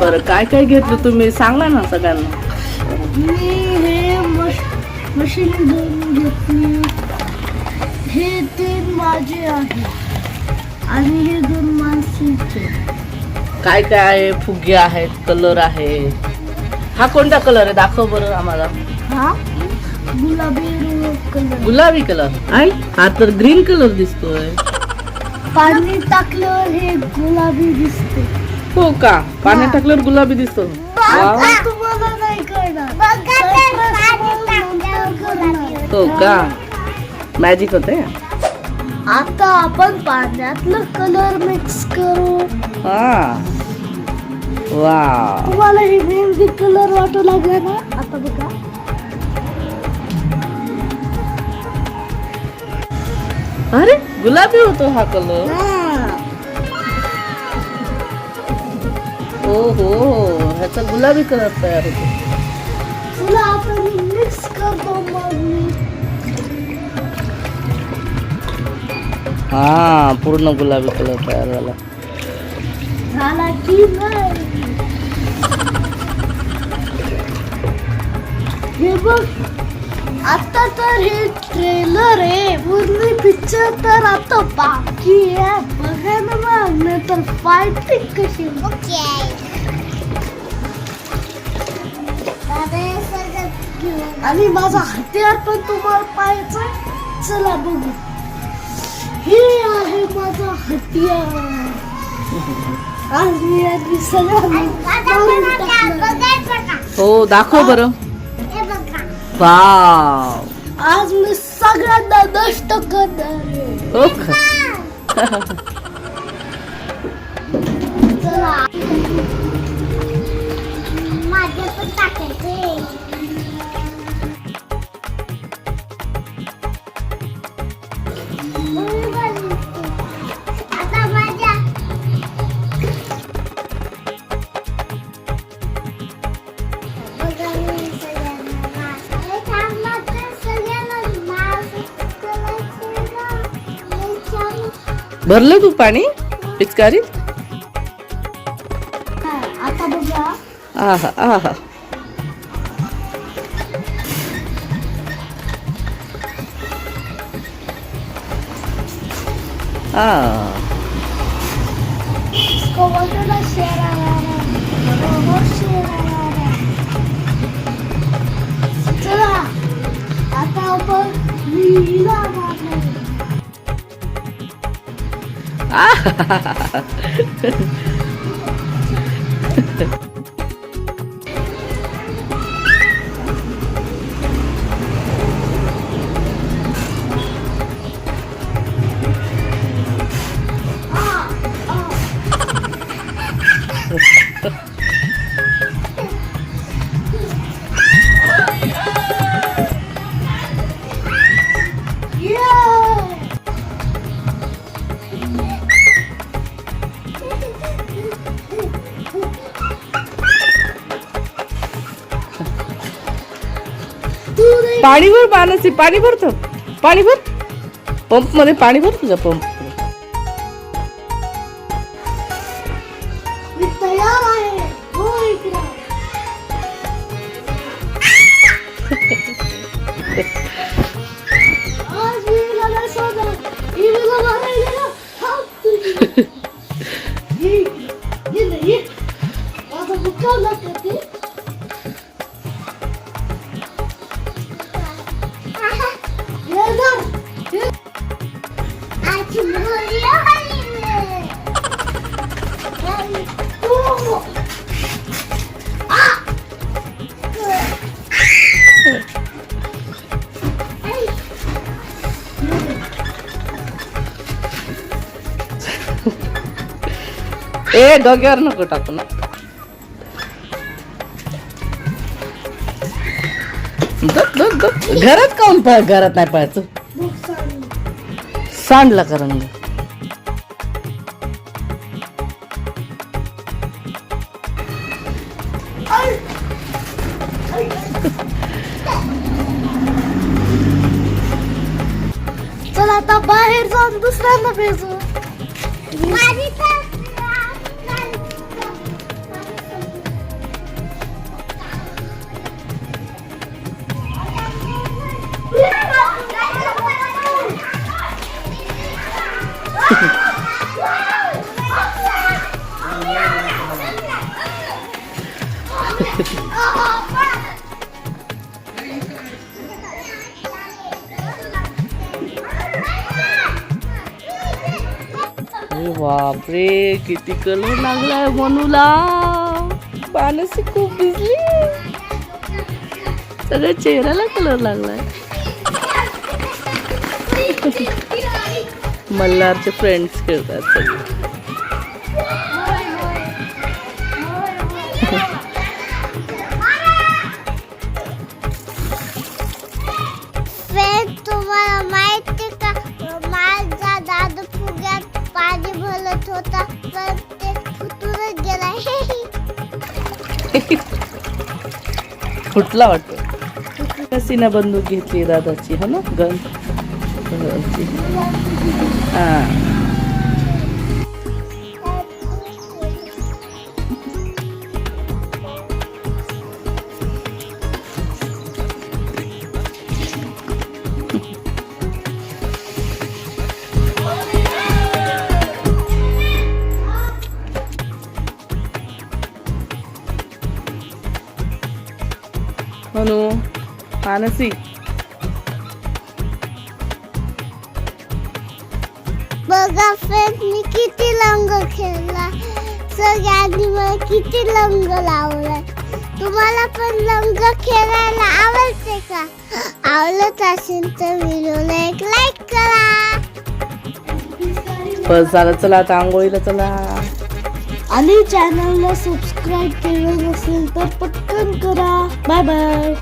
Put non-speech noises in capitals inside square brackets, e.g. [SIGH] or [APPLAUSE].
बरं काय काय घेतलं तुम्ही? सांगा ना सगळ्यांना. मी हे मश मशीन घेऊन घेतली. हे तीन माझे आहे. आणि हे दोन माणसाचे. काय काय आहे? फुगे आहेत कलर आहे. हा कोणता कलर आहे? दाखव बरं आम्हाला. हा? गुलाबी कलर. गुलाबी कलर. आहे हा तर ग्रीन कलर दिसतोय. पाणी टाकल्यावर हे गुलाबी दिसते. हो का? पाण्यात टाकल्यावर गुलाबी दिसतो. हो का? मॅजिक होते आता आपण पाण्यातलं कलर मिक्स करू. हा. वा तुम्हाला हे मेहंदी कलर वाटू लागला ना? आता बघा. अरे गुलाबी होतो हा कलर हो हो ह्याचा गुलाबी कलर तयार होतो. आपण मिक्स करतो हा पूर्ण गुलाबी कलर तयार झाला. झाला की नाही? हे बघ आता तर हे ट्रेलर आहे. पूर्ण पिक्चर तर आता बाकी आहे. बघा ना मग नंतर फायटिंग कशी. आणि माझा हत्यार पण तुम्हाला पाहायचं चला बघू. हे आहे माझा हत्यार. आज मी सगळ्यांना टाकलं. हो दाखव बरं. वाव. आज मी सगळ्यांना नष्ट करणार आहे. हो का [LAUGHS] भरलं तू पाणी पिचकारीत आहा आहा आ इसको बोलते ना शेर आया है वो शेर आया है चला आता आपण लीला मारणार Yeah! पाणी भर पाण्याचे पाणी भरतो. पाणी भर. पंपमध्ये पाणी भर तुझ्या पंप. ए डोक्यावर नको टाकू ना. द- द- द- घरात काऊन पळ घरात नाही पळायचं? सांडला का रंग? चला आता बाहेर जाऊन दुसऱ्यांदा भेटू बापरे किती कलर लागलाय मनूला. पाण्याची खूप भिजली सगळ्या चेहऱ्याला कलर लागलाय. [LAUGHS] मल्हारचे फ्रेंड्स खेळतात सगळे. होता पण ते फुटूनच गेला फुटला वाटतो. कसीना बंदूक घेतली दादाची हो ना? गन. हा. मानसी. बघा फ्रेंड मी किती रंग खेळला. सगळ्यांनी मला किती रंग लावलाय तुम्हाला पण रंग खेळायला आवडते का? आवडत असेल तर व्हिडिओला एक लाईक करा. बस झालं चला आता आंघोळीला चला. आणि चॅनलला सबस्क्राईब केलं नसेल तर पटकन करा. Bye bye